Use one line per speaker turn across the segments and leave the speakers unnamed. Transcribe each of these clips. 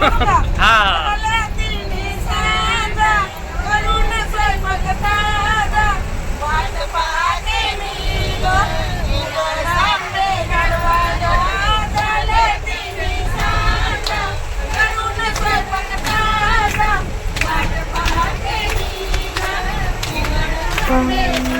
हा
Bye.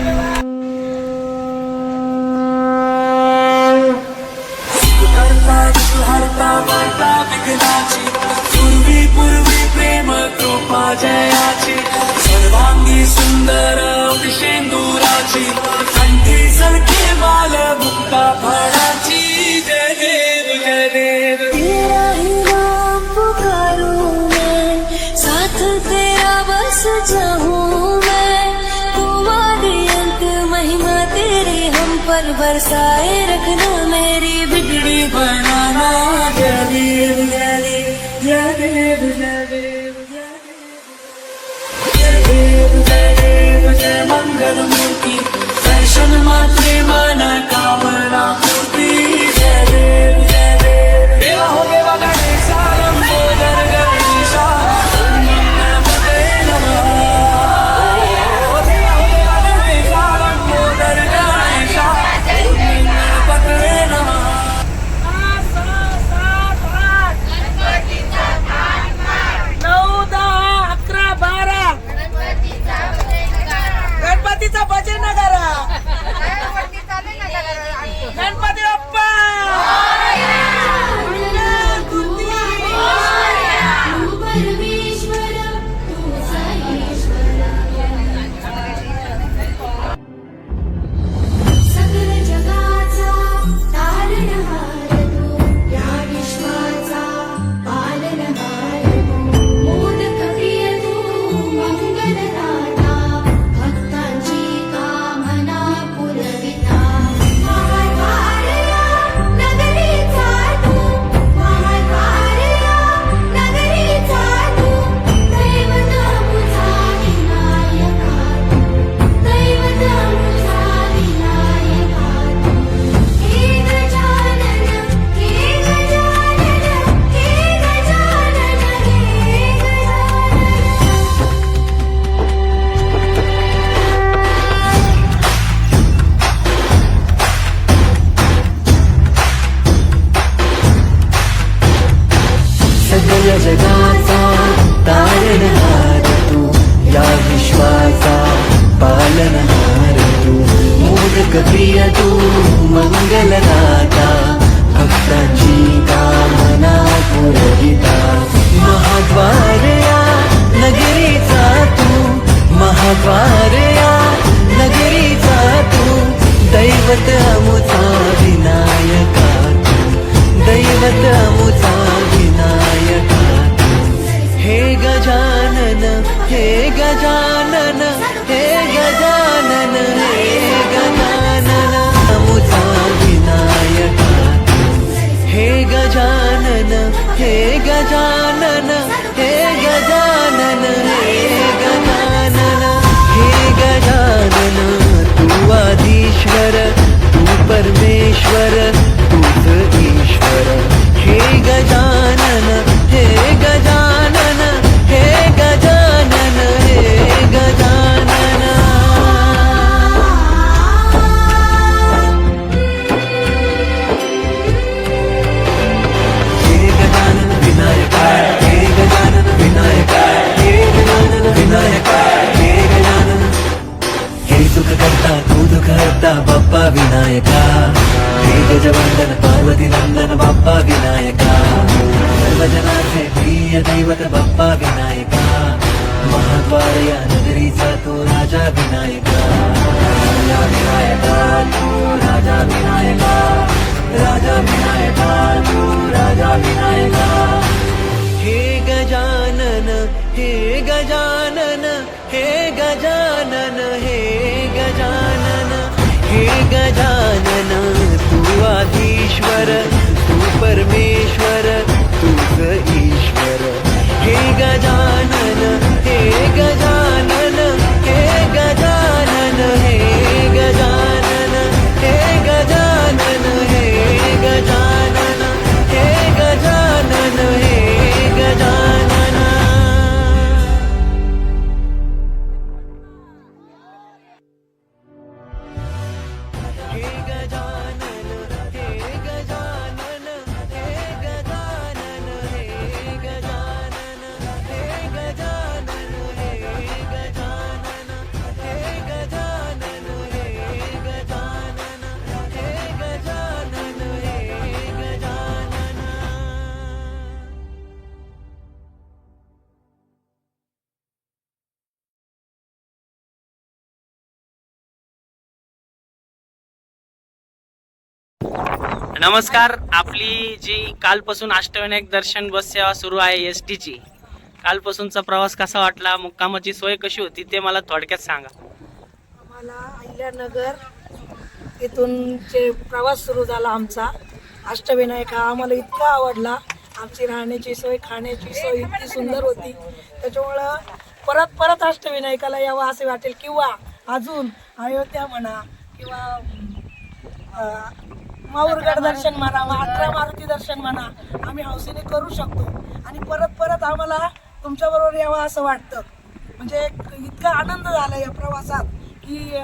साए रखना मेरी बिगड़ी
बनाना जली जली जली जली मंगल मूर्ती दर्शन मात्र माना कामना
मुलीचा भजन करा.
लोकप्रिय तू मंगलदाता भक्तांची कामना पुरविता महाद्वारया नगरीचा तू महाद्वारया नगरी तू दैवत
अमुचा विनायका दैवत अमुचा विनायका हे गजानन हे गजानन है गजार पार्वति नंदन, बाप्पा विनायका। सर्वजना से प्रिय दैवत, बाप्पा विनायका। महाद्वारय नगरी सा तो राजा विनायका राजा तू राजा विनायका। राजा विनायका, तू राजा विनायका। हे गजानन हे गजानन हे गजानन हे गजानन हे गजानन, तू आधी ईश्वर तू परमेश्वर तुझ ईश्वर. हे गजानन हे गजानन.
नमस्कार आपली जी कालपासून अष्टविनायक दर्शन बस सेवा सुरू आहे एस टीची कालपासूनचा प्रवास कसा वाटला मुक्कामाची सोय कशी होती ते मला थोडक्यात सांगा.
आम्हाला अहिल्यानगर इथून जे प्रवास सुरू झाला आमचा अष्टविनायक हा आम्हाला इतका आवडला. आमची राहण्याची सोय खाण्याची सोय इतकी सुंदर होती. त्याच्यामुळं परत परत अष्टविनायकाला यावं असे वाटेल किंवा अजून अयोध्या म्हणा किंवा अं, माहूरगड दर्शन म्हणा अठरा मारुती दर्शन म्हणा आम्ही हौसेने करू शकतो. आणि परत परत आम्हाला तुमच्याबरोबर यावं असं वाटतं. म्हणजे इतका आनंद झाला या प्रवासात की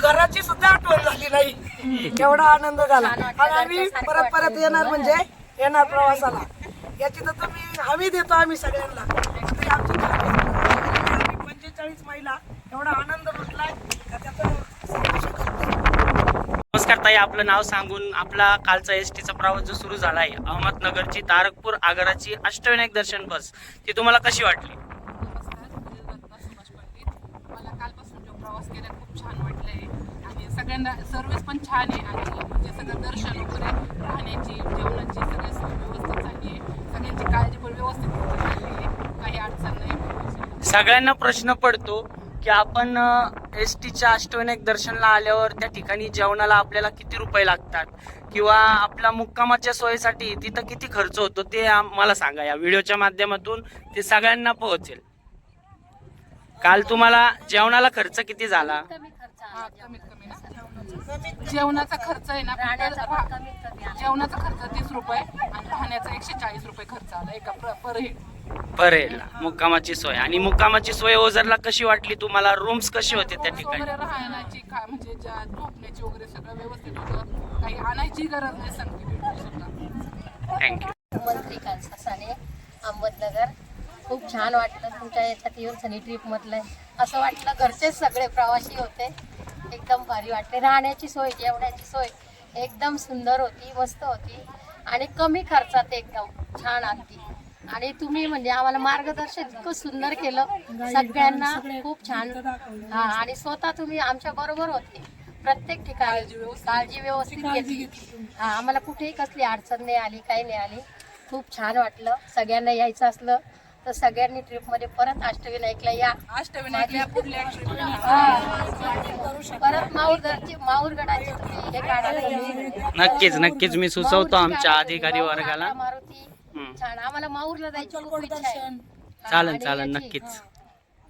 घराची सुद्धा आठवण झाली नाही. एवढा आनंद झाला. आणि आम्ही परत परत येणार म्हणजे येणार प्रवासाला. याची तर तुम्ही हमी देतो आम्ही सगळ्यांना. आमची पंचेचाळीस महिला एवढा आनंद का त्याचं.
ताई आपलं नाव सांगून आपला कालचा एस टीचा प्रवास जो सुरू झाला आहे अहमदनगरची तारकपूर आगाराची अष्टविनायक दर्शन बस ती तुम्हाला कशी वाटली?
मला कालपासून जो प्रवास केला खूप छान वाटलंय. आणि सगळ्यांना सर्विस पण छान आहे आणि म्हणजे सगळं दर्शन वगैरे राहण्याची जेवणाची सगळी व्यवस्थित झाली आहे. सगळ्यांची काळजी पण व्यवस्थित झाली आहे. काही अडचण नाही.
सगळ्यांना प्रश्न पडतो की आपण एस टीच्या अष्टविनायक दर्शनला आल्यावर त्या ठिकाणी जेवणाला आपल्याला किती रुपये लागतात? किंवा आपल्या मुक्कामाच्या सोयीसाठी तिथं किती खर्च होतो ते मला सांगा. या व्हिडिओच्या माध्यमातून ते सगळ्यांना पोहोचेल. काल तुम्हाला जेवणाला खर्च किती झाला?
कमीत कमी ना जेवणाचा खर्च आहे. ना जेवणाचा खर्च तीस रुपये आणि राहण्याचा एकशे चाळीस रुपये खर्च आला एका प्र- पर हेड
परेल मुक्कामाची सोय. आणि मुक्कामाची सोय ओझरला कशी वाटली तुम्हाला? रूम्स कसे होते त्या ठिकाणी?
राहण्याची म्हणजे ज्या झोपण्याची वगैरे सगळं व्यवस्थित होतं. काही आणायची गरज नाही सांगते
थँक्यू
अहमदनगर. खूप छान वाटलं तुमच्या याच्यात येऊन सनी ट्रिपमधलं असं वाटलं घरचेच सगळे प्रवासी होते. एकदम भारी वाटले. राहण्याची सोय जेवण्याची सोय एकदम सुंदर होती मस्त होती. आणि कमी खर्चात एकदम छान अगदी आणि तुम्ही म्हणजे आम्हाला मार्गदर्शन इतकं सुंदर केलं. सगळ्यांना खूप छान. हा आणि स्वतः तुम्ही आमच्या बरोबर होते. प्रत्येक ठिकाणी काळजी व्यवस्थित घेतली. हा आम्हाला कुठेही कसली अडचण नाही आली काही नाही आली. खूप छान वाटलं. सगळ्यांना यायचं असलं तर सगळ्यांनी ट्रिपमध्ये परत अष्टविनायकला या.
अष्टविनायकला.
परत माहूरगडाची तुम्ही हे काढायला
नक्कीच नक्कीच. मी सुचवतो आमच्या अधिकारी वर्गाला.
मारुती. छान. आम्हाला माहूरला जायची खूप इच्छा आहे. हा,
चालेल
आणि
चालेल
याची-
नक्कीच.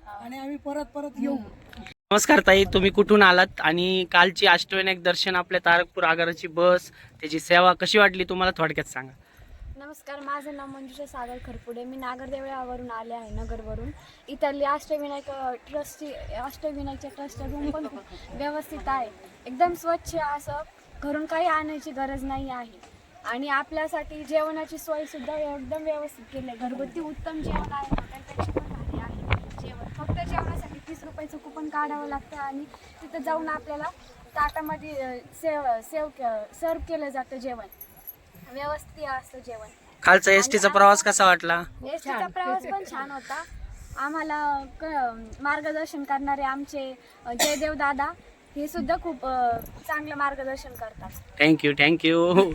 आणि आम्ही परत परत येऊ.
नमस्कार ताई तुम्ही कुठून आलात? आणि कालची अष्टविनायक दर्शन आपल्या तारकपूर आगाराची बस त्याची सेवा कशी वाटली तुम्हाला? थोडक्यात सांगा.
नमस्कार माझं नाव मंजुषा सागर खरपुडे. मी नागरदेवळावरून आले आहे नगरवरून. इथली अष्टविनायक अ, ट्रस्टची अष्टविनायकच्या ट्रस्टच्या रूम पण खूप व्यवस्थित आहे. एकदम स्वच्छ असं. घरून काही आणायची गरज नाही आहे. आणि आपल्यासाठी जेवणाची सोयसुद्धा एकदम व्यवस्थित केली आहे. घरगुती उत्तम जेवण आहे. हॉटेलपेक्षा पण भारी आहे. जेवण फक्त जेवणासाठी तीस रुपयाचं कुपन काढावं लागतं आणि तिथं जाऊन आपल्याला ताटामध्ये सेव सेव सर्व केलं जातं जेवण. व्यवस्थित असतं जेवण.
कालचा एस टीचा प्रवास कसा वाटला?
एसटीचा प्रवास पण छान होता. आम्हाला क- मार्गदर्शन करणारे आमचे जयदेव दादा हे सुद्धा खूप अ, चांगलं मार्गदर्शन करतात.
Thank you thank you